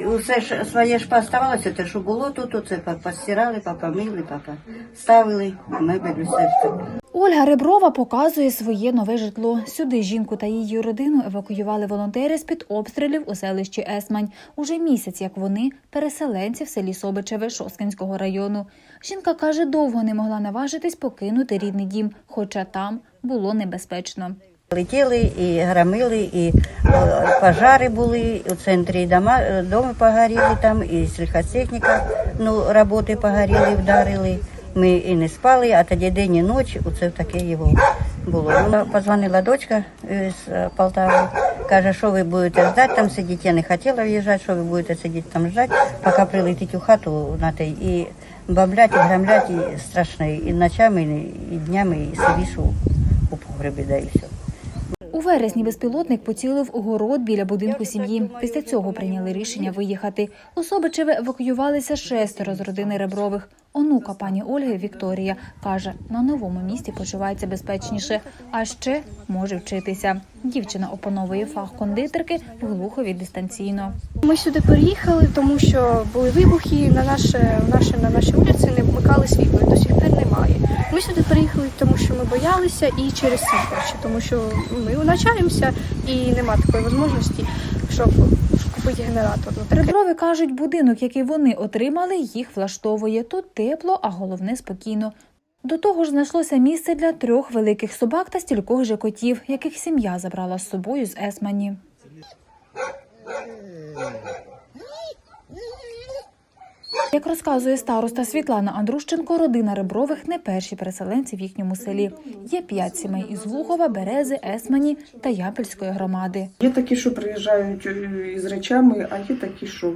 І Усе ж своє ж поставалося, те, що було тут, оце по- постирали, попомили, ставили мебель, усе. Ольга Реброва показує своє нове житло. Сюди жінку та її родину евакуювали волонтери з під обстрілів у селищі Есмань. Уже місяць, як вони переселенці в селі Собичеве Шоскінського району. Жінка каже, довго не могла наважитись покинути рідний дім, хоча там було небезпечно. Летіли і громили, і е, пожари були, у центрі дома, е, доми погоріли там, і сільхозтехніка, ну, роботи погоріли, вдарили. Ми і не спали, а тоді день і ніч, оце таке його було. Ну, Позвонила дочка е, з Полтави, каже, що ви будете ждати там сидіти. Я не хотіла в'їжджати, що ви будете сидіти там ждати, поки прилетить у хату на те. І баблять, і громлять, і страшно, і ночами, і днями, і сидиш у, у погребі, да і все. У вересні безпілотник поцілив у город біля будинку сім'ї. Після цього прийняли рішення виїхати. У Собичеве евакуювалися шестеро з родини Ребрових. Онука пані Ольги Вікторія каже, на новому місці почувається безпечніше, а ще може вчитися. Дівчина опановує фах кондитерки в Глухові дистанційно. Ми сюди переїхали, тому що були вибухи на наше, наше на нашій вулиці не вмикали світло, і до сих пір немає. Переїхали, тому що ми боялися і через світло, ще, тому що ми навчаємося і нема такої можливості, щоб купити генератор. Ну, кажуть, будинок, який вони отримали, їх влаштовує. Тут тепло, а головне спокійно. До того ж, знайшлося місце для трьох великих собак та стількох же котів, яких сім'я забрала з собою з Есмані. Як розказує староста Світлана Андрущенко, родина Ребрових не перші переселенці в їхньому селі. Є п'ять сімей із Лугова, Берези, Есмані та Ямпільської громади. Є такі, що приїжджають е, із речами, а є такі, що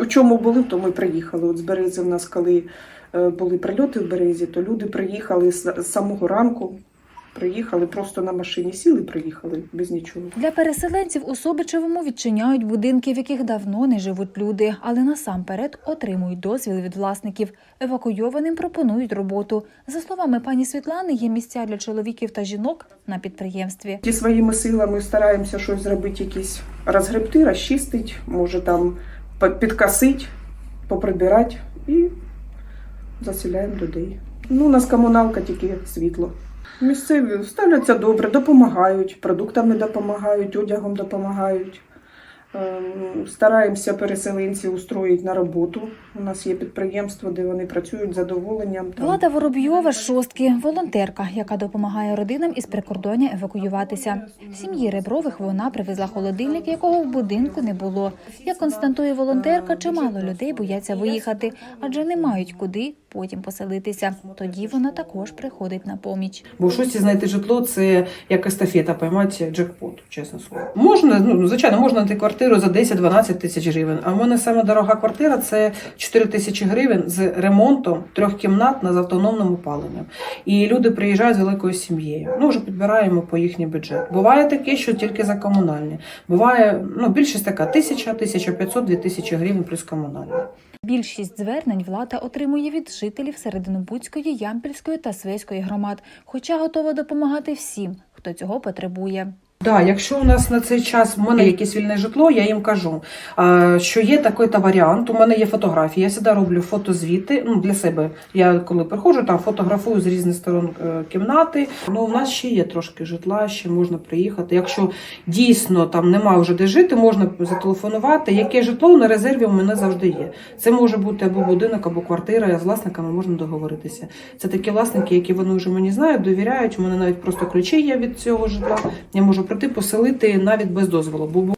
у чому були, то ми приїхали. От з Берези в нас, коли е, були прильоти в Березі, то люди приїхали з самого ранку. Приїхали просто на машині, сіли, приїхали без нічого. Для переселенців у Собичевому відчиняють будинки, в яких давно не живуть люди, але насамперед отримують дозвіл від власників. Евакуйованим пропонують роботу. За словами пані Світлани, є місця для чоловіків та жінок на підприємстві. Ті своїми силами стараємося щось зробити, якісь розгребти, розчистити, може там по- поприбирати і заселяємо людей. Ну, у нас комуналка тільки світло. Місцеві ставляться добре, допомагають, продуктами допомагають, одягом допомагають. Ем, Стараємося переселенці устроїти на роботу. У нас є підприємство, де вони працюють з задоволенням. Влада Воробйова шостки, волонтерка, яка допомагає родинам із прикордоння евакуюватися. Сім'ї Ребрових вона привезла холодильник, якого в будинку не було. Як констатує волонтерка, чимало людей бояться виїхати, адже не мають куди потім поселитися. Тоді вона також приходить на поміч. Бо в шості знайти житло це як естафета, поймати джекпот, чесно слово. Можна, ну звичайно, можна знайти квартиру за 10-12 тисяч гривень. А в мене саме дорога квартира це 4 тисячі гривень з ремонтом трьохкімнатна з автономним опаленням. І люди приїжджають з великою сім'єю. Ну вже підбираємо по їхній бюджет. Буває таке, що тільки за комунальні. Буває ну більшість така тисяча, 1500, 2000 гривень плюс комунальні. Більшість звернень влада отримує від жителів Серединобудської, Ямпільської та Свейської громад, хоча готова допомагати всім, хто цього потребує. Да, якщо у нас на цей час в мене якесь вільне житло, я їм кажу, що є такий та варіант. У мене є фотографії. Я завжди роблю фотозвіти. Ну для себе. Я коли приходжу, там фотографую з різних сторон е, кімнати. Ну у нас ще є трошки житла, ще можна приїхати. Якщо дійсно там немає вже де жити, можна зателефонувати. Яке житло на резерві у мене завжди є. Це може бути або будинок, або квартира. З власниками можна договоритися. Це такі власники, які вони вже мені знають, довіряють. У мене навіть просто ключі є від цього житла. Я можу прийти поселити навіть без дозволу.